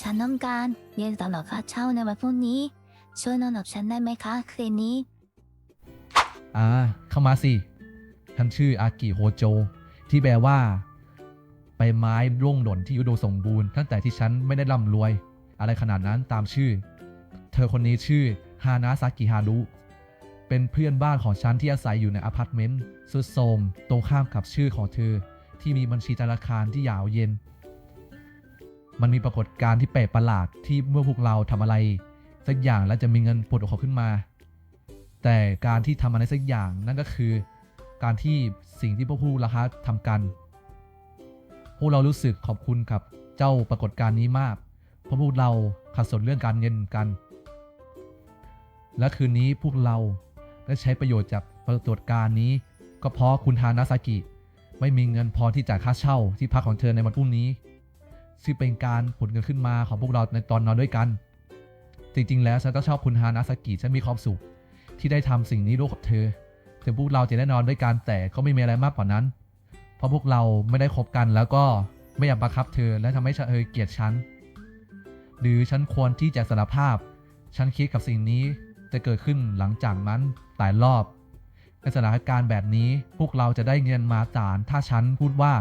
ฉันต้องการเรียนตลอดค่าเช่าในวันพรุ่งนี้ ช่วยนอนกับฉันได้ไหมคะคืนนี้ อ่า เข้ามาสิฉันชื่ออากิโฮโจ ที่แปลว่าใบไม้ร่วงหล่นที่อุดมสมบูรณ์ตั้งแต่ที่ฉันไม่ได้ร่ำรวย อะไรขนาดนั้นตามชื่อ เธอคนนี้ชื่อฮานาซากิฮารุเป็นเพื่อนบ้านของฉันที่อาศัยอยู่ในอพาร์ตเมนต์สุดโทรมตรงข้ามกับชื่อของเธอ ที่มีบัญชีธนาคารที่ยาวเย็น มันมีปรากฏการณ์ที่แปลกประหลาดที่เมื่อพวกเราทำอะไร สักอย่างแล้วจะมีเงินผุดออกขึ้นมา แต่การที่ทำอะไรสักอย่างนั่นก็คือ การที่สิ่งที่พวกผู้ราคาทำกัน พวกเรารู้สึกขอบคุณกับเจ้าปรากฏการณ์นี้มาก เพราะพวกเราขัดสนเรื่องการเงินกัน และคืนนี้พวกเราได้ใช้ประโยชน์จากปรากฏการณ์นี้ ก็เพราะคุณฮานาซากิ ไม่มีเงินพอที่จ่ายค่าเช่าที่พักของเธอในวันพรุ่งนี้ ซึ่งเป็นการผลเงินขึ้นมาของพวกเราในตอนนอนด้วยกัน จริงๆ แล้วฉันก็ชอบคุณฮานาซากิฉันมีความสุข ที่ได้ทำสิ่งนี้ร่วมกับเธอ ถึงพวกเราจะได้นอนด้วยกันแต่ก็ไม่มีอะไรมากกว่านั้น เพราะพวกเราไม่ได้คบกันแล้วก็ไม่อยากบังคับเธอและทำให้เธอเกลียดฉัน หรือฉันควรที่จะสารภาพ ฉันคิดกับสิ่งนี้จะเกิดขึ้นหลังจากนั้นหลายรอบในสถานการณ์แบบนี้พวกเราจะได้เงินมาจานถ้าฉันพูดว่า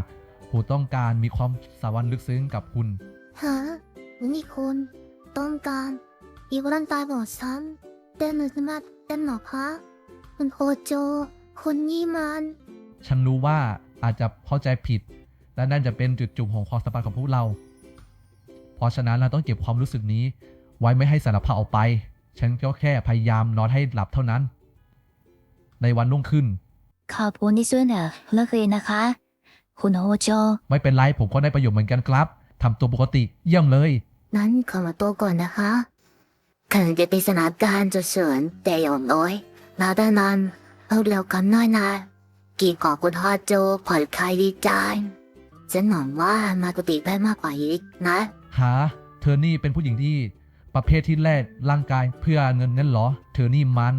ผมต้องการมีความสัมพันธ์ลึกซึ้งกับคุณ ฮะนี่คุณต้องการอีกร่างกายของฉันเต้นหรือมาเต้นหรอคะคุณโฮโจ คนนี้มัน ฉันรู้ว่าอาจจะเข้าใจผิด และนั่นจะเป็นจุดจุ่มของความสัมพันธ์ของพวกเรา เพราะฉะนั้นเราต้องเก็บความรู้สึกนี้ ไว้ไม่ให้สารภาพออกไป ฉันก็แค่พยายามนอนให้หลับเท่านั้น ในวันรุ่งขึ้นขอบคุณที่ช่วยเหลือเลิกเรียนนะคะ คุณโฮโจไม่เป็นไรผมก็ได้ประโยชน์เหมือนกันครับทำตัวปกติเยี่ยมเลย นั้นขอมาตัวก่อนนะคะถึงจะเป็นสถานการณ์จะเฉินแต่อย่างน้อยเราได้นอนเอาเร็วกันหน้อยนะกีของคุณฮอโจผ่อนคลายดีใจฉันหวังว่ามากติได้มากกว่าอีกนะ หา เธอนี่เป็นผู้หญิงที่ประเภทที่แลกร่างกายเพื่อเงินนั่นเหรอ เธอนี่มัน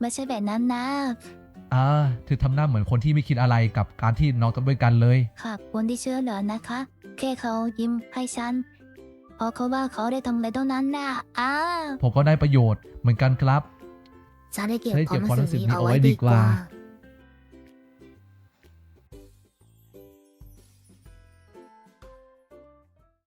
ไม่ใช่แบบนั้นนะ อ่าเธอทำหน้าเหมือนคนที่ไม่คิดอะไรกับการที่นอนกันด้วยกันเลย ขอบคุณที่ช่วยเหลือนะคะ แค่เขายิ้มให้ฉันเพราะเขาว่าเขาได้ทำอะไรตรงนั้นนะอ้าผมก็ได้ประโยชน์เหมือนกันครับฉันได้เก็บฉันได้คเก็วามบความรู้รู้สึสึกกนี้นี้เอาเอาไว้ไว้ดีดีกกว่าว่า